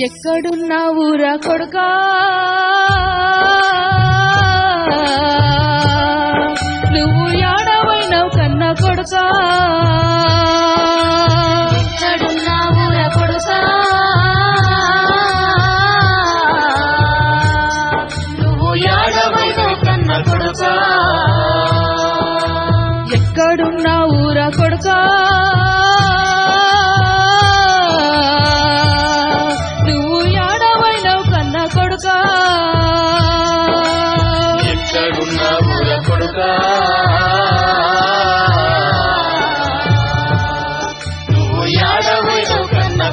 ఎక్కడున్నావురా కొడుకా? నువ్వు యాడవైనవు కన్న కొడుకా? ఎక్కడున్నావురా కొడుకా? నువ్వు యాడవైన కన్న కొడుకా? ఎక్కడున్నావురా కొడుకా?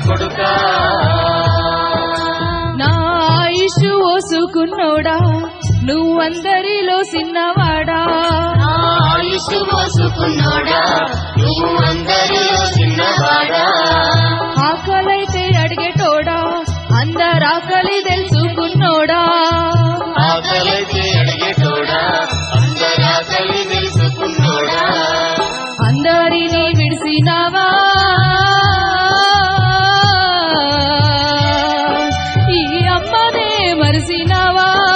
కొడుకా. నా ఆయుష్ ఓసుకున్నోడా నువ్వందరిలో చిన్నవాడా? నా ఆయుష్ మోసుకున్నోడా? నువ్వు అందరిలో చిన్నవాడా? ఆకలైతే అడిగేటోడా? అందరాకలి తెలుసుకున్నోడా? ఆకలికి అడిగేటోడా? అందరాకలి తెలుసుకున్నోడా? అందరినీ విడిసినావా? ನವಾ